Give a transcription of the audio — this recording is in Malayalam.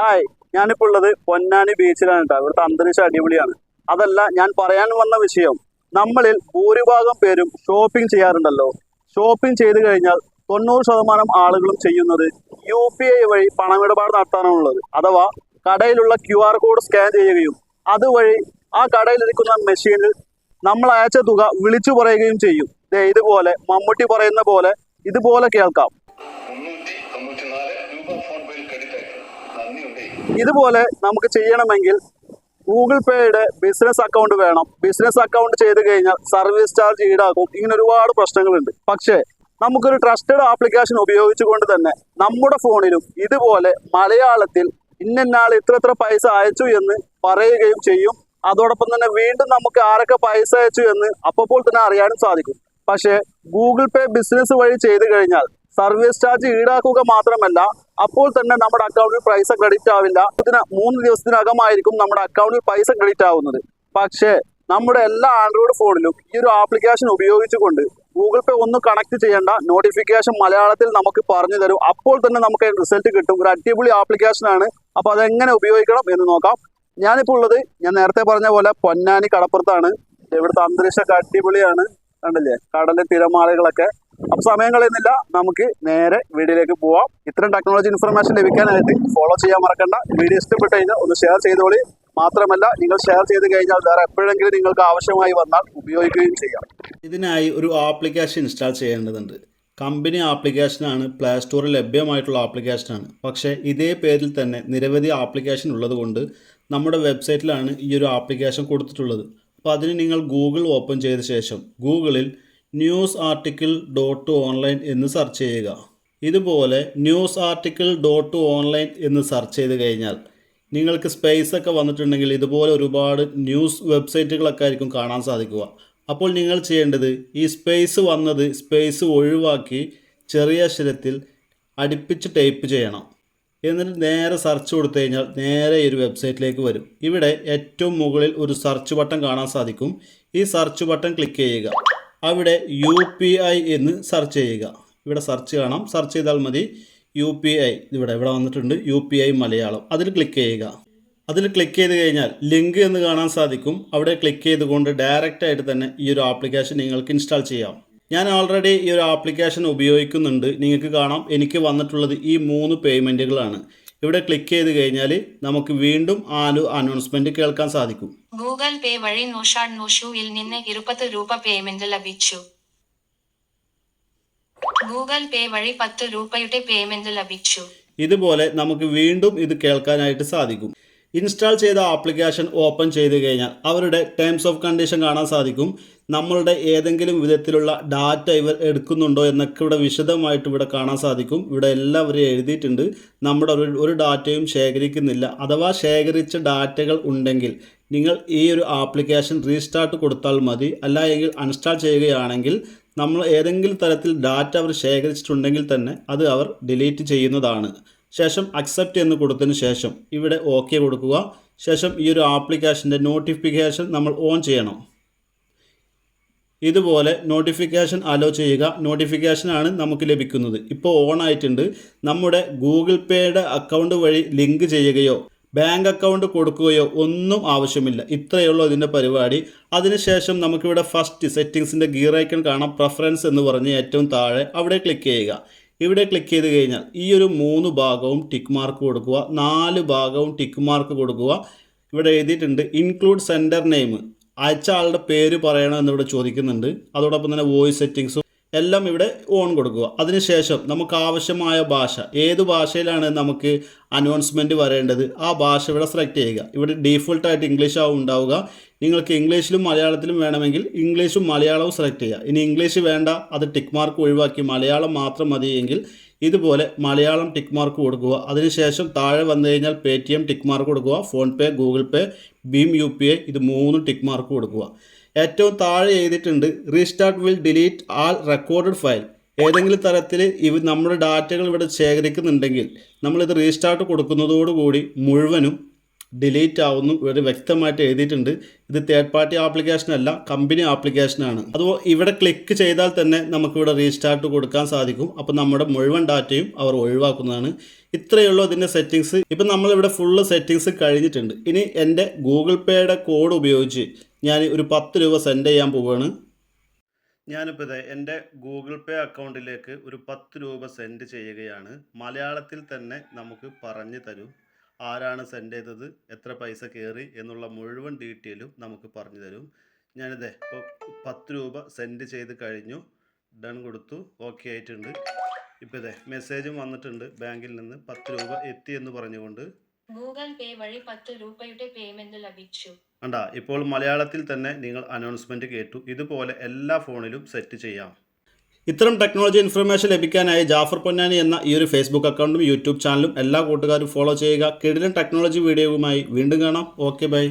ഹായ് ഞാനിപ്പോൾ ഉള്ളത് പൊന്നാനി ബീച്ചിലാണ് കേട്ടോ ഇവിടുത്തെ അന്തരീക്ഷം അടിപൊളിയാണ്. അതല്ല ഞാൻ പറയാൻ വന്ന വിഷയം നമ്മളിൽ ഭൂരിഭാഗം പേരും ഷോപ്പിംഗ് ചെയ്യാറുണ്ടല്ലോ. ഷോപ്പിംഗ് ചെയ്ത് കഴിഞ്ഞാൽ തൊണ്ണൂറ് ശതമാനം ആളുകളും ചെയ്യുന്നത് യു പി ഐ വഴി പണമിടപാട് നടത്താനാണുള്ളത്. അഥവാ കടയിലുള്ള ക്യു ആർ കോഡ് സ്കാൻ ചെയ്യുകയും അതുവഴി ആ കടയിലിരിക്കുന്ന മെഷീനിൽ നമ്മൾ അയച്ച തുക വിളിച്ചു പറയുകയും ചെയ്യും. ഇതേ ഇതുപോലെ മമ്മൂട്ടി പറയുന്ന പോലെ ഇതുപോലെ കേൾക്കാം. ഇതുപോലെ നമുക്ക് ചെയ്യണമെങ്കിൽ ഗൂഗിൾ പേയുടെ ബിസിനസ് അക്കൗണ്ട് വേണം. ബിസിനസ് അക്കൗണ്ട് ചെയ്ത് കഴിഞ്ഞാൽ സർവീസ് ചാർജ് ഈടാക്കും. ഇങ്ങനെ ഒരുപാട് പ്രശ്നങ്ങളുണ്ട്. പക്ഷേ നമുക്കൊരു ട്രസ്റ്റഡ് ആപ്ലിക്കേഷൻ ഉപയോഗിച്ചുകൊണ്ട് തന്നെ നമ്മുടെ ഫോണിലും ഇതുപോലെ മലയാളത്തിൽ ഇന്നാൾ ഇത്ര ഇത്ര പൈസ അയച്ചു എന്ന് പറയുകയും ചെയ്യും. അതോടൊപ്പം തന്നെ വീണ്ടും നമുക്ക് ആരൊക്കെ പൈസ അയച്ചു എന്ന് അപ്പോൾ തന്നെ അറിയാനും സാധിക്കും. പക്ഷേ ഗൂഗിൾ പേ ബിസിനസ് വഴി ചെയ്തു കഴിഞ്ഞാൽ സർവീസ് ചാർജ് ഈടാക്കുക മാത്രമല്ല അപ്പോൾ തന്നെ നമ്മുടെ അക്കൗണ്ടിൽ പൈസ ക്രെഡിറ്റ് ആവില്ല. ഇതിന് മൂന്ന് ദിവസത്തിനകമായിരിക്കും നമ്മുടെ അക്കൗണ്ടിൽ പൈസ ക്രെഡിറ്റ് ആവുന്നത്. പക്ഷേ നമ്മുടെ എല്ലാ ആൻഡ്രോയിഡ് ഫോണിലും ഈ ഒരു ആപ്ലിക്കേഷൻ ഉപയോഗിച്ചുകൊണ്ട് ഗൂഗിൾ പേ ഒന്ന് കണക്ട് ചെയ്യേണ്ട. നോട്ടിഫിക്കേഷൻ മലയാളത്തിൽ നമുക്ക് പറഞ്ഞു തരും. അപ്പോൾ തന്നെ നമുക്ക് റിസൾട്ട് കിട്ടും. ഒരു അടിപൊളി ആപ്ലിക്കേഷൻ ആണ്. അപ്പോൾ അതെങ്ങനെ ഉപയോഗിക്കണം എന്ന് നോക്കാം. ഞാനിപ്പോൾ ഉള്ളത് ഞാൻ നേരത്തെ പറഞ്ഞ പോലെ പൊന്നാനി കടപ്പുറത്താണ്. ഇവിടുത്തെ അന്തരീക്ഷമൊക്കെ അടിപൊളിയാണ്. കണ്ടില്ലേ? കടലിലെ തിരമാലകളൊക്കെ. അപ്പൊ സമയം കളയുന്നില്ല. നമുക്ക് നേരെ വീഡിയോയിലേക്ക് പോവാം. ഇത്തരം ടെക്നോളജി ഇൻഫർമേഷൻ ലഭിക്കാനായിട്ട് ഫോളോ ചെയ്യാൻ മറക്കണ്ട. വീഡിയോ ഇഷ്ടപ്പെട്ട് കഴിഞ്ഞാൽ ഒന്ന് ഷെയർ ചെയ്തോളി. മാത്രമല്ല നിങ്ങൾ ഷെയർ ചെയ്ത് കഴിഞ്ഞാൽ വേറെ എപ്പോഴെങ്കിലും നിങ്ങൾക്ക് ആവശ്യമായി വന്നാൽ ഉപയോഗിക്കുകയും ചെയ്യാം. ഇതിനായി ഒരു ആപ്ലിക്കേഷൻ ഇൻസ്റ്റാൾ ചെയ്യേണ്ടതുണ്ട്. കമ്പനി ആപ്ലിക്കേഷനാണ് പ്ലേ സ്റ്റോറിൽ ലഭ്യമായിട്ടുള്ള ആപ്ലിക്കേഷനാണ് പക്ഷേ ഇതേ പേരിൽ തന്നെ നിരവധി ആപ്ലിക്കേഷൻ ഉള്ളതുകൊണ്ട് നമ്മുടെ വെബ്സൈറ്റിലാണ് ഈ ഒരു ആപ്ലിക്കേഷൻ കൊടുത്തിട്ടുള്ളത്. അപ്പോൾ അതിന് നിങ്ങൾ ഗൂഗിൾ ഓപ്പൺ ചെയ്ത ശേഷം ഗൂഗിളിൽ ന്യൂസ് ആർട്ടിക്കിൾ ഡോട്ട് ഓൺലൈൻ എന്ന് സെർച്ച് ചെയ്യുക. ഇതുപോലെ ന്യൂസ് ആർട്ടിക്കിൾ ഡോട്ട് ഓൺലൈൻ എന്ന് സെർച്ച് ചെയ്ത് കഴിഞ്ഞാൽ നിങ്ങൾക്ക് സ്പേസ് ഒക്കെ വന്നിട്ടുണ്ടെങ്കിൽ ഇതുപോലെ ഒരുപാട് ന്യൂസ് വെബ്സൈറ്റുകളൊക്കെ ആയിരിക്കും കാണാൻ സാധിക്കുക. അപ്പോൾ നിങ്ങൾ ചെയ്യേണ്ടത് ഈ സ്പേസ് വന്നത് സ്പേസ് ഒഴിവാക്കി ചെറിയ അക്ഷരത്തിൽ അടുപ്പിച്ച് ടൈപ്പ് ചെയ്യണം. എന്നിട്ട് നേരെ സെർച്ച് കൊടുത്തു കഴിഞ്ഞാൽ നേരെ ഈ ഒരു വെബ്സൈറ്റിലേക്ക് വരും. ഇവിടെ ഏറ്റവും മുകളിൽ ഒരു സെർച്ച് ബട്ടൺ കാണാൻ സാധിക്കും. ഈ സെർച്ച് ബട്ടൺ ക്ലിക്ക് ചെയ്യുക. അവിടെ യു പി ഐ എന്ന് സെർച്ച് ചെയ്യുക. ഇവിടെ സെർച്ച് കാണാം. സെർച്ച് ചെയ്താൽ മതി യു പി ഐ ഇവിടെ ഇവിടെ വന്നിട്ടുണ്ട് യു പി ഐ മലയാളം. അതിൽ ക്ലിക്ക് ചെയ്യുക. അതിൽ ക്ലിക്ക് ചെയ്ത് കഴിഞ്ഞാൽ ലിങ്ക് എന്ന് കാണാൻ സാധിക്കും. അവിടെ ക്ലിക്ക് ചെയ്തുകൊണ്ട് ഡയറക്റ്റ് ആയിട്ട് തന്നെ ഈ ഒരു ആപ്ലിക്കേഷൻ നിങ്ങൾക്ക് ഇൻസ്റ്റാൾ ചെയ്യാം. ഞാൻ ഓൾറെഡി ഈ ഒരു ആപ്ലിക്കേഷൻ ഉപയോഗിക്കുന്നുണ്ട്. നിങ്ങൾക്ക് കാണാം. എനിക്ക് വന്നിട്ടുള്ളത് ഈ മൂന്ന് പേയ്മെന്റുകളാണ് ഇവിടെ ക്ലിക്ക് ചെയ്ത് കഴിഞ്ഞാൽ നമുക്ക് വീണ്ടും ആ ഒരു അനൗൺസ്മെന്റ് കേൾക്കാൻ സാധിക്കും. ഗൂഗിൾ പേ വഴി നോഷാഡ് നോഷുവിൽ നിന്ന് ഇരുപത് രൂപ പേയ്മെന്റ് ലഭിച്ചു. ഗൂഗിൾ പേ വഴി പത്ത് രൂപയുടെ പേയ്മെന്റ് ലഭിച്ചു. ഇതുപോലെ നമുക്ക് വീണ്ടും ഇത് കേൾക്കാനായിട്ട് സാധിക്കും. ഇൻസ്റ്റാൾ ചെയ്ത ആപ്ലിക്കേഷൻ ഓപ്പൺ ചെയ്ത് കഴിഞ്ഞാൽ അവരുടെ ടേംസ് ഓഫ് കണ്ടീഷൻ കാണാൻ സാധിക്കും. നമ്മളുടെ ഏതെങ്കിലും വിധത്തിലുള്ള ഡാറ്റ ഇവർ എടുക്കുന്നുണ്ടോ എന്നൊക്കെ ഇവിടെ വിശദമായിട്ട് ഇവിടെ കാണാൻ സാധിക്കും. ഇവിടെ എല്ലാവരും എഴുതിയിട്ടുണ്ട്. നമ്മുടെ ഒരു ഒരു ഡാറ്റയും ശേഖരിക്കുന്നില്ല. അഥവാ ശേഖരിച്ച ഡാറ്റകൾ ഉണ്ടെങ്കിൽ നിങ്ങൾ ഈ ഒരു ആപ്ലിക്കേഷൻ റീസ്റ്റാർട്ട് കൊടുത്താൽ മതി. അല്ല എങ്കിൽ അൺസ്റ്റാൾ ചെയ്യുകയാണെങ്കിൽ നമ്മൾ ഏതെങ്കിലും തരത്തിൽ ഡാറ്റ അവർ ശേഖരിച്ചിട്ടുണ്ടെങ്കിൽ തന്നെ അത് അവർ ഡിലീറ്റ് ചെയ്യുന്നതാണ്. ശേഷം അക്സെപ്റ്റ് എന്ന് കൊടുത്തതിന് ശേഷം ഇവിടെ ഓക്കെ കൊടുക്കുക. ശേഷം ഈ ഒരു ആപ്ലിക്കേഷന്റെ നോട്ടിഫിക്കേഷൻ നമ്മൾ ഓൺ ചെയ്യണം. ഇതുപോലെ നോട്ടിഫിക്കേഷൻ അലോ ചെയ്യുക. നോട്ടിഫിക്കേഷനാണ് നമുക്ക് ലഭിക്കുന്നത്. ഇപ്പോൾ ഓൺ ആയിട്ടുണ്ട്. നമ്മുടെ ഗൂഗിൾ പേയുടെ അക്കൗണ്ട് വഴി ലിങ്ക് ചെയ്യുകയോ ബാങ്ക് അക്കൗണ്ട് കൊടുക്കുകയോ ഒന്നും ആവശ്യമില്ല. ഇത്രയേ ഉള്ളൂ ഇതിന്റെ പരിപാടി. അതിനുശേഷം നമുക്കിവിടെ ഫസ്റ്റ് സെറ്റിങ്സിന്റെ ഗിയർ ഐക്കൺ കാണാം. പ്രഫറൻസ് എന്ന് പറഞ്ഞ് ഏറ്റവും താഴെ അവിടെ ക്ലിക്ക് ചെയ്യുക. ഇവിടെ ക്ലിക്ക് ചെയ്ത് കഴിഞ്ഞാൽ ഈ ഒരു മൂന്ന് ഭാഗവും ടിക്ക് മാർക്ക് കൊടുക്കുക. നാല് ഭാഗവും ടിക്ക് മാർക്ക് കൊടുക്കുക. ഇവിടെ എഴുതിയിട്ടുണ്ട് ഇൻക്ലൂഡ് സെന്റർ നെയിം അയച്ച ആളുടെ പേര് പറയണം എന്നിവിടെ ചോദിക്കുന്നുണ്ട്. അതോടൊപ്പം തന്നെ വോയിസ് സെറ്റിങ്സും എല്ലാം ഇവിടെ ഓൺ കൊടുക്കുക. അതിനുശേഷം നമുക്ക് ആവശ്യമായ ഭാഷ ഏത് ഭാഷയിലാണ് നമുക്ക് അനൗൺസ്മെന്റ് വരേണ്ടത് ആ ഭാഷ ഇവിടെ സെലക്ട് ചെയ്യുക. ഇവിടെ ഡീഫോൾട്ടായിട്ട് ഇംഗ്ലീഷ് ആവും ഉണ്ടാവുക. നിങ്ങൾക്ക് ഇംഗ്ലീഷിലും മലയാളത്തിലും വേണമെങ്കിൽ ഇംഗ്ലീഷും മലയാളവും സെലക്ട് ചെയ്യുക. ഇനി ഇംഗ്ലീഷ് വേണ്ട അത് ടിക്ക് മാർക്ക് ഒഴിവാക്കി മലയാളം മാത്രം മതിയെങ്കിൽ ഇതുപോലെ മലയാളം ടിക്ക് മാർക്ക് കൊടുക്കുക. അതിനുശേഷം താഴെ വന്നു കഴിഞ്ഞാൽ pay T M tick mark കൊടുക്കുക. ഫോൺ പേ ഗൂഗിൾ പേ ഭീം യു പി ഐ ഇത് മൂന്ന് ടിക്ക് മാർക്ക് കൊടുക്കുക. ഏറ്റവും താഴെ എഴുതിയിട്ടുണ്ട് restart will delete all recorded file ഏതെങ്കിലും തരത്തിൽ ഇവ നമ്മുടെ ഡാറ്റകൾ ഇവിടെ ശേഖരിക്കുന്നുണ്ടെങ്കിൽ നമ്മളിത് റീസ്റ്റാർട്ട് കൊടുക്കുന്നതോടുകൂടി മുഴുവനും ഡിലീറ്റ് ആവുന്നു. ഇവിടെ വ്യക്തമായിട്ട് എഴുതിയിട്ടുണ്ട് ഇത് തേർഡ് പാർട്ടി ആപ്ലിക്കേഷൻ അല്ല കമ്പനി ആപ്ലിക്കേഷനാണ് അതുപോലെ ഇവിടെ ക്ലിക്ക് ചെയ്താൽ തന്നെ നമുക്കിവിടെ റീസ്റ്റാർട്ട് കൊടുക്കാൻ സാധിക്കും. അപ്പോൾ നമ്മുടെ മുഴുവൻ ഡാറ്റയും അവർ ഒഴിവാക്കുന്നതാണ്. ഇത്രയേ ഉള്ളൂ ഇതിന്റെ സെറ്റിങ്സ് ഇപ്പം നമ്മളിവിടെ ഫുള്ള് സെറ്റിങ്സ് കഴിഞ്ഞിട്ടുണ്ട്. ഇനി എന്റെ ഗൂഗിൾ പേയുടെ കോഡ് ഉപയോഗിച്ച് ഞാൻ ഒരു പത്ത് രൂപ സെൻഡ് ചെയ്യാൻ പോവുകയാണ് ഞാനിപ്പോൾ ഇതേ എന്റെ ഗൂഗിൾ പേ അക്കൗണ്ടിലേക്ക് ഒരു പത്ത് രൂപ സെൻഡ് ചെയ്യുകയാണ്. മലയാളത്തിൽ തന്നെ നമുക്ക് പറഞ്ഞു തരും ആരാണ് സെൻഡ് ചെയ്തത് എത്ര പൈസ കയറി എന്നുള്ള മുഴുവൻ ഡീറ്റെയിലും നമുക്ക് പറഞ്ഞു തരും. ഞാനിതേ ഇപ്പോൾ പത്ത് രൂപ സെൻഡ് ചെയ്ത് കഴിഞ്ഞു. ഡൺ കൊടുത്തു. ഓക്കെ ആയിട്ടുണ്ട്. ഇപ്പോൾ ഇതേ മെസ്സേജും വന്നിട്ടുണ്ട്. ബാങ്കിൽ നിന്ന് പത്ത് രൂപ എത്തി എന്ന് പറഞ്ഞുകൊണ്ട് ഗൂഗിൾ പേ വഴി പത്ത് രൂപയുടെ പേയ്മെന്റ് ലഭിച്ചു. കണ്ടാ ഇപ്പോൾ മലയാളത്തിൽ തന്നെ നിങ്ങൾ അനൗൺസ്മെന്റ് കേട്ടു. ഇതുപോലെ എല്ലാ ഫോണിലും സെറ്റ് ചെയ്യാം. ഇത്തരം ടെക്നോളജി ഇൻഫർമേഷൻ ലഭിക്കാനായി ജാഫർ പൊന്നാനി എന്ന ഈ ഒരു ഫേസ്ബുക്ക് അക്കൗണ്ടും യൂട്യൂബ് ചാനലും എല്ലാ കൂട്ടുകാരും ഫോളോ ചെയ്യുക. കിടിലൻ ടെക്നോളജി വീഡിയോയുമായി വീണ്ടും കാണാം. Okay bye.